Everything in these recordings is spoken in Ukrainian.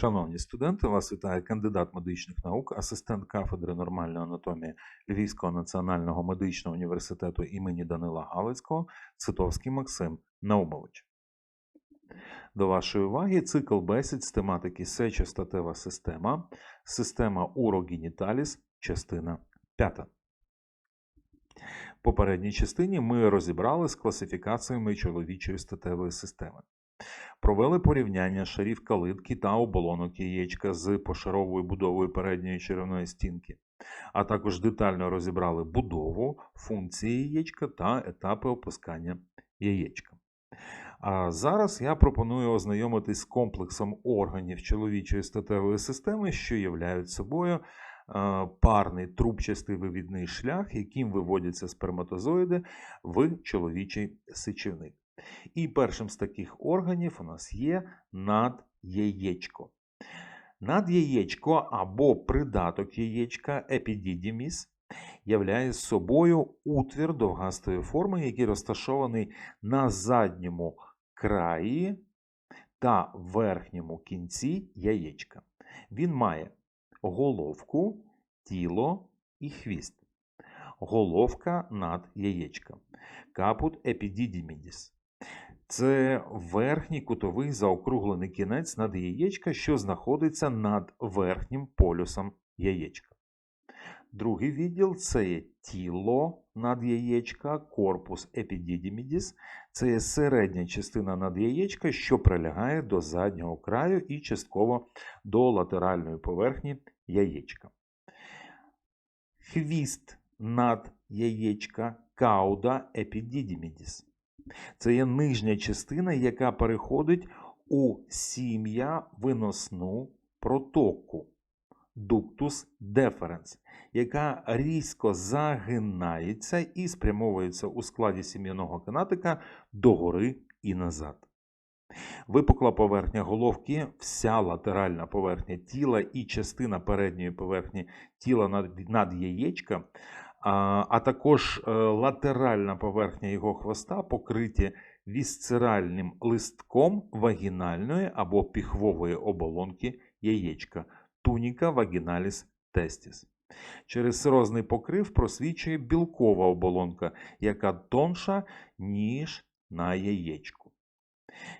Шановні студенти, вас вітає кандидат медичних наук, асистент кафедри нормальної анатомії Львівського національного медичного університету імені Данила Галицького Цитовський Максим Наумович. До вашої уваги цикл бесід з тематики сечостатева система, система урогеніталіс, частина 5. В попередній частині ми розібрали з класифікаціями чоловічої статевої системи. Провели порівняння шарів калитки та оболонок яєчка з пошаровою будовою передньої черевної стінки, а також детально розібрали будову, функції яєчка та етапи опускання яєчка. А зараз я пропоную ознайомитись з комплексом органів чоловічої статевої системи, що являють собою е, парний трубчастий вивідний шлях, яким виводяться сперматозоїди в чоловічий сечівник. І першим з таких органів у нас є надяєчко. Надяєчко або придаток яєчка епідідіміс являє собою утвір довгастої форми, який розташований на задньому краї та верхньому кінці яєчка. Він має головку, тіло і хвіст. Головка над яєчком. Капут епідідімідіс. Це верхній кутовий заокруглений кінець над яєчка, що знаходиться над верхнім полюсом яєчка. Другий відділ це тіло над яєчка, корпус епідідімідіс. Це є середня частина над яєчка, що прилягає до заднього краю і частково до латеральної поверхні яєчка. Хвіст над яєчка кауда епідідімідіс. Це є нижня частина, яка переходить у сім'я виносну протоку дуктус деференс, яка різко загинається і спрямовується у складі сім'яного канатика догори і назад. Випукла поверхня головки, вся латеральна поверхня тіла і частина передньої поверхні тіла над, над яєчка, а, також е, латеральна поверхня його хвоста покриті вісцеральним листком вагінальної або піхвової оболонки яєчка туніка вагіналіс тестіс. Через сирозний покрив просвічує білкова оболонка, яка тонша, ніж на яєчку.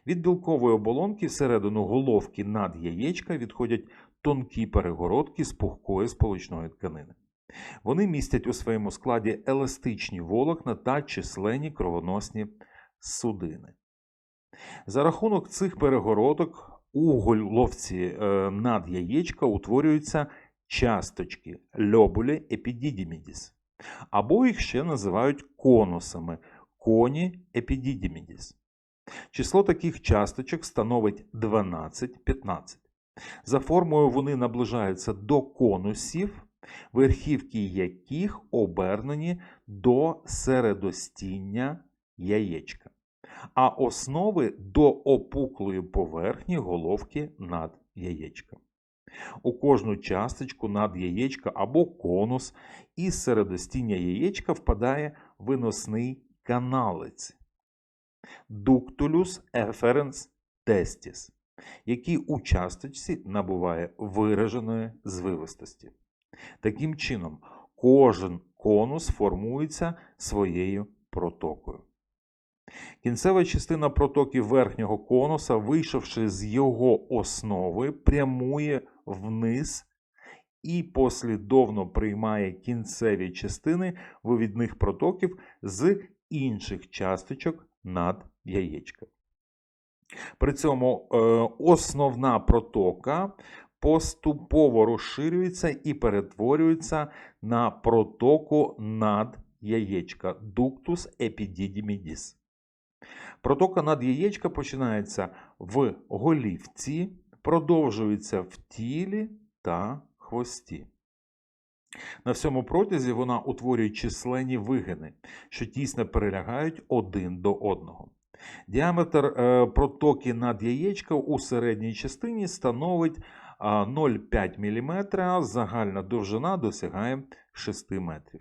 Від білкової оболонки всередину головки над яєчка відходять тонкі перегородки з пухкої сполучної тканини. Вони містять у своєму складі еластичні волокна та численні кровоносні судини. За рахунок цих перегородок у головці е, над яєчка утворюються часточки льобулі епідідімідіс, або їх ще називають конусами коні епідідімідіс. Число таких часточок становить 12-15. За формою вони наближаються до конусів, верхівки яких обернені до середостіння яєчка, а основи до опуклої поверхні головки над яєчком. У кожну часточку над яєчка або конус із середостіння яєчка впадає виносний каналець дуктулюс еференс тестіс, який у часточці набуває вираженої звивистості. Таким чином, кожен конус формується своєю протокою. Кінцева частина протоки верхнього конуса, вийшовши з його основи, прямує вниз і послідовно приймає кінцеві частини вивідних протоків з інших часточок над яєчком. При цьому е, основна протока поступово розширюється і перетворюється на протоку над яєчка дуктус епідідімідіс. Протока над яєчка починається в голівці, продовжується в тілі та хвості. На всьому протязі вона утворює численні вигини, що тісно перелягають один до одного. Діаметр е, протоки над яєчка у середній частині становить 0,5 мм, загальна довжина досягає 6 метрів.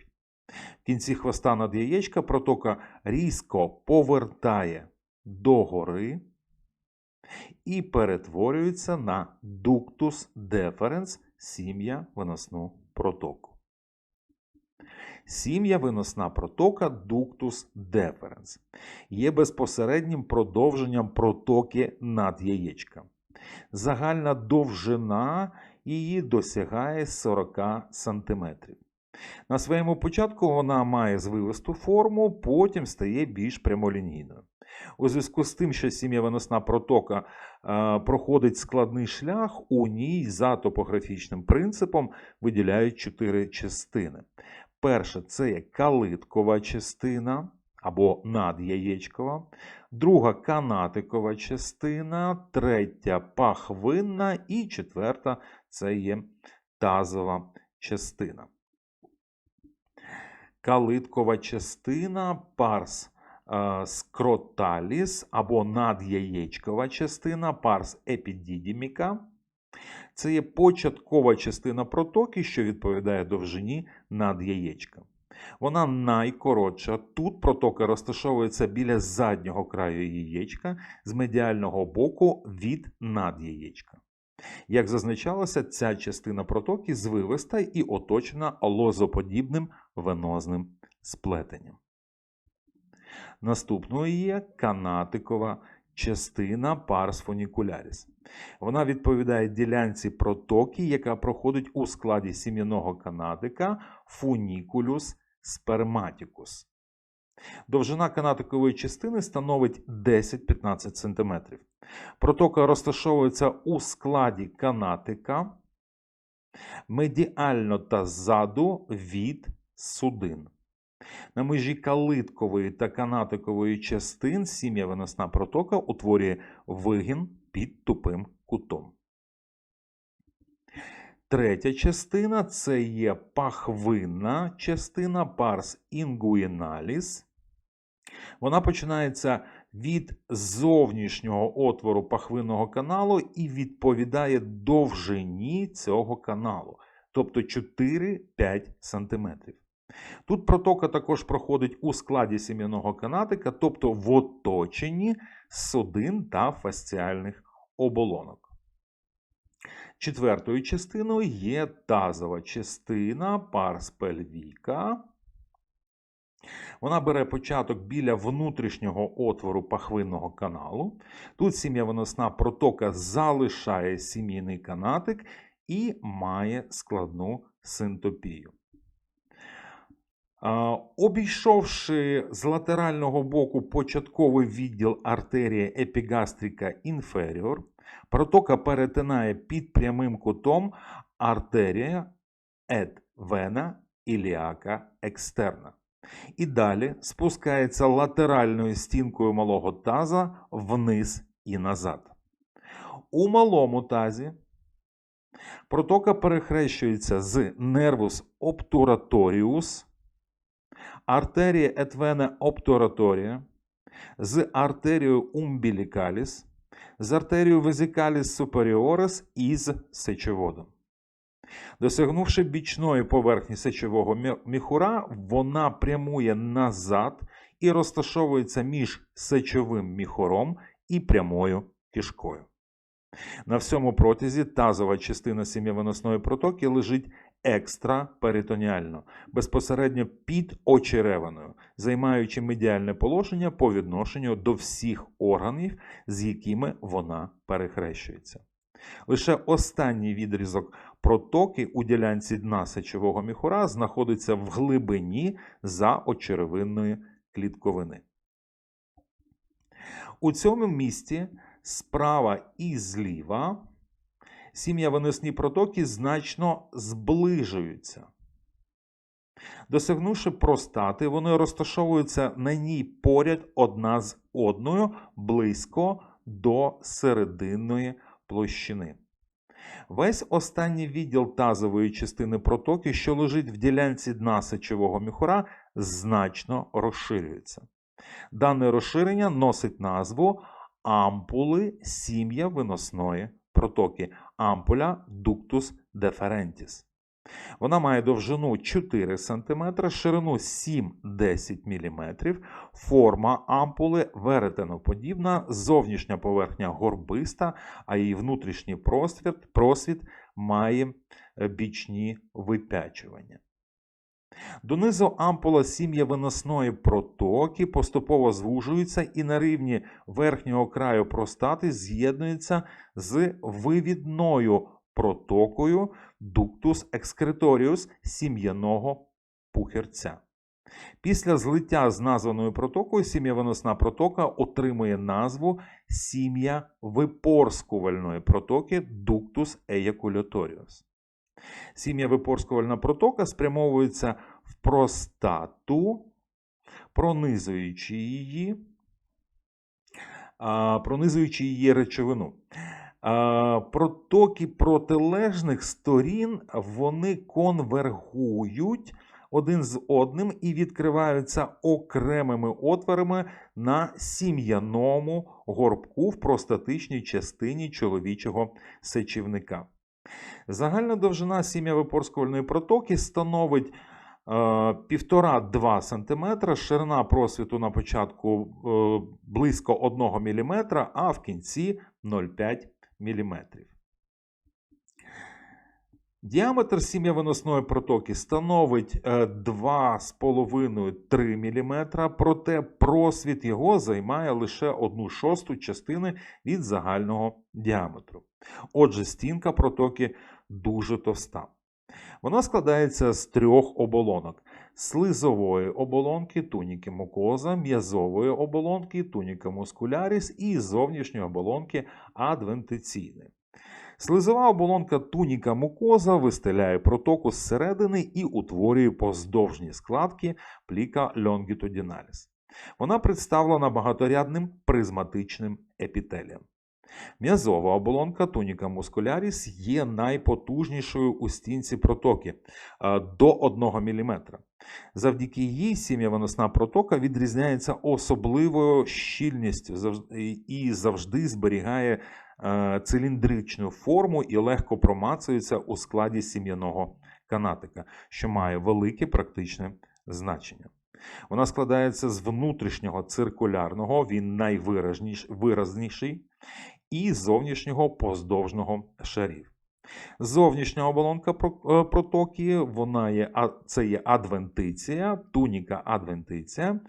В кінці хвоста над яєчка протока різко повертає догори і перетворюється на дуктус деференс сім'я виносну протоку. Сім'я виносна протока дуктус деференс є безпосереднім продовженням протоки над яєчка. Загальна довжина її досягає 40 см. На своєму початку вона має звивисту форму, потім стає більш прямолінійною. У зв'язку з тим, що сім'я виносна протока е, проходить складний шлях, у ній за топографічним принципом виділяють чотири частини. Перша це є калиткова частина або надяєчкова, друга канатикова частина, третя пахвинна і четверта це є тазова частина. Калиткова частина парс е, скроталіс або надяєчкова частина парс епідідіміка. Це є початкова частина протоки, що відповідає довжині надяєчка. Вона найкоротша. Тут протока розташовується біля заднього краю яєчка з медіального боку від надяєчка. Як зазначалося, ця частина протоки звивиста і оточена лозоподібним венозним сплетенням. Наступною є канатикова частина парс фунікуляріс. Вона відповідає ділянці протоки, яка проходить у складі сім'яного канатика фунікулюс сперматикус. Довжина канатикової частини становить 10-15 см. Протока розташовується у складі канатика медіально та ззаду від судин. На межі калиткової та канатикової частин сім'я виносна протока утворює вигін під тупим кутом. Третя частина це є пахвинна частина парс інгуїналіс. Вона починається від зовнішнього отвору пахвинного каналу і відповідає довжині цього каналу, тобто 4-5 см. Тут протока також проходить у складі сім'яного канатика, тобто в оточенні судин та фасціальних оболонок. Четвертою частиною є тазова частина парспельвіка. Вона бере початок біля внутрішнього отвору пахвинного каналу. Тут сім'явоносна протока залишає сім'яний канатик і має складну синтопію. Обійшовши з латерального боку початковий відділ артерія епігастрика інферіор, протока перетинає під прямим кутом артерія ет вена іліака екстерна. І далі спускається латеральною стінкою малого таза вниз і назад. У малому тазі протока перехрещується з нервус обтураторіус артерія етвена обтораторія, з артерією умбілікаліс, з артерією везикаліс суперіорис і з сечоводом. Досягнувши бічної поверхні сечового міхура, вона прямує назад і розташовується між сечовим міхуром і прямою кишкою. На всьому протязі тазова частина сім'явиносної протоки лежить екстраперитоніально, безпосередньо під очеревиною, займаючи медіальне положення по відношенню до всіх органів, з якими вона перехрещується. Лише останній відрізок протоки у ділянці дна сечового міхура знаходиться в глибині за очеревинної клітковини. У цьому місці справа і зліва сім'я-виносні протоки значно зближуються. Досягнувши простати, вони розташовуються на ній поряд одна з одною близько до серединної площини. Весь останній відділ тазової частини протоки, що лежить в ділянці дна сечового міхура, значно розширюється. Дане розширення носить назву ампули сім'я виносної протоки ампуля Ductus deferentis. Вона має довжину 4 см, ширину 7-10 мм, форма ампули веретеноподібна, зовнішня поверхня горбиста, а її внутрішній просвіт, просвіт має бічні випячування. Донизу ампула сім'євиносної протоки поступово звужується і на рівні верхнього краю простати з'єднується з вивідною протокою ductus excretorius сім'яного пухирця. Після злиття з названою протокою сім'явиносна протока отримує назву сім'я випорскувальної протоки ductus ejaculatorius. Сім'я випорскувальна протока спрямовується в простату, пронизуючи її, пронизуючи її речовину. Протоки протилежних сторін вони конвергують один з одним і відкриваються окремими отворами на сім'яному горбку в простатичній частині чоловічого сечівника. Загальна довжина сім'я-випорскувальної протоки становить е, 1,5-2 см, ширина просвіту на початку е, близько 1 мм, а в кінці 0,5 мм. Діаметр сім'явиносної протоки становить е, 2,5-3 мм, проте просвіт його займає лише 1 шосту частини від загального діаметру. Отже, стінка протоки дуже товста. Вона складається з трьох оболонок: слизової оболонки туніки мукоза, м'язової оболонки туніка мускуляріс і зовнішньої оболонки адвентиційної. Слизова оболонка туніка мукоза вистеляє протоку зсередини і утворює поздовжні складки пліка лонгітудіналіс. Вона представлена багаторядним призматичним епітелієм. М'язова оболонка туніка мускуляріс є найпотужнішою у стінці протоки е, до 1 мм. Завдяки їй сім'явиносна протока відрізняється особливою щільністю і завжди зберігає циліндричну форму і легко промацується у складі сім'яного канатика, що має велике практичне значення. Вона складається з внутрішнього циркулярного, він найвиразніший, і зовнішнього поздовжного шарів. Зовнішня оболонка е, протоки, вона є, це є адвентиція, туніка адвентиція.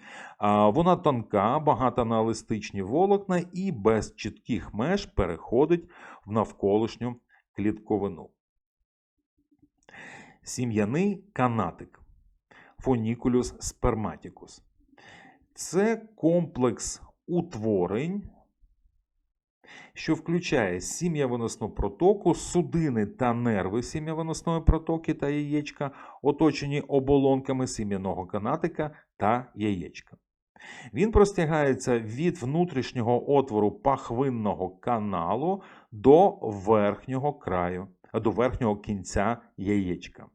Вона тонка, багата на еластичні волокна і без чітких меж переходить в навколишню клітковину. Сім'яний канатик. Фунікулюс сперматікус. Це комплекс утворень, що включає сім'явиносну протоку, судини та нерви сім'явиносної протоки та яєчка, оточені оболонками сім'яного канатика та яєчка. Він простягається від внутрішнього отвору пахвинного каналу до верхнього краю, до верхнього кінця яєчка.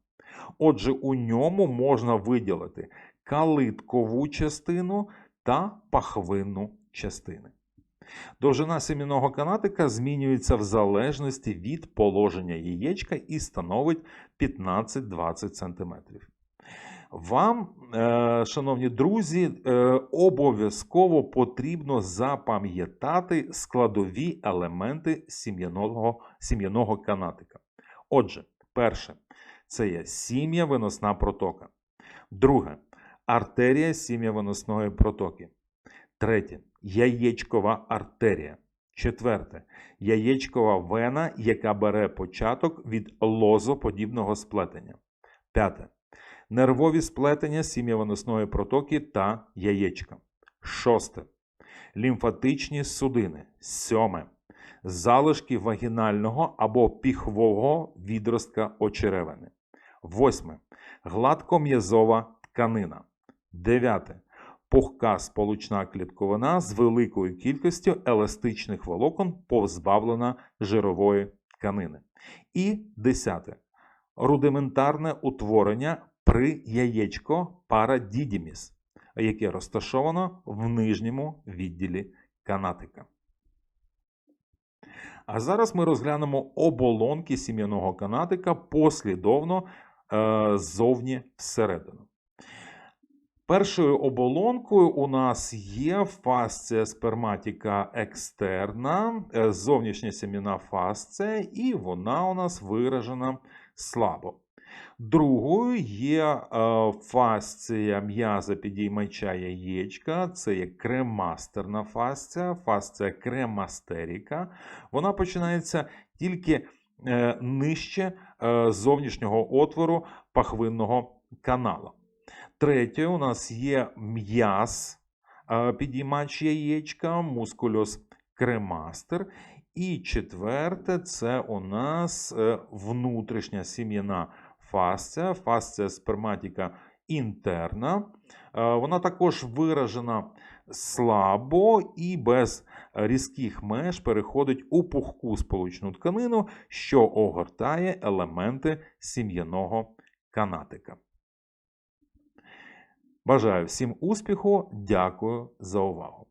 Отже, у ньому можна виділити калиткову частину та пахвинну частини. Довжина семінного канатика змінюється в залежності від положення яєчка і становить 15-20 см. Вам, е, шановні друзі, е, обов'язково потрібно запам'ятати складові елементи сім'яного, сім'яного канатика. Отже, перше це є сім'я виносна протока. Друге артерія сім'я-виносної протоки. Третє яєчкова артерія. Четверте яєчкова вена, яка бере початок від лозоподібного сплетення. П'яте нервові сплетення сім'я-виносної протоки та яєчка. Шосте лімфатичні судини. Сьоме залишки вагінального або піхвового відростка очеревини. Восьме. Гладком'язова тканина. Дев'яте. Пухка сполучна клітковина з великою кількістю еластичних волокон, позбавлена жирової тканини. І десяте. Рудиментарне утворення при яєчко парадідіміс, яке розташовано в нижньому відділі канатика. А зараз ми розглянемо оболонки сім'яного канатика послідовно е, ззовні всередину. Першою оболонкою у нас є фасція сперматіка екстерна, е, зовнішня сім'яна фасція, і вона у нас виражена слабо. Другою є е, фасція м'яза підіймача яєчка, це є кремастерна фасція, фасція кремастеріка. Вона починається тільки е, нижче зовнішнього отвору пахвинного канала. Третє, у нас є м'яз е, підіймач яєчка, мускульос кремастер. І четверте, це у нас е, внутрішня сім'яна фасція, фасція сперматіка інтерна. Е, Вона також виражена слабо і без різких меж переходить у пухку сполучну тканину, що огортає елементи сім'яного канатика. Бажаю всім успіху, дякую за увагу.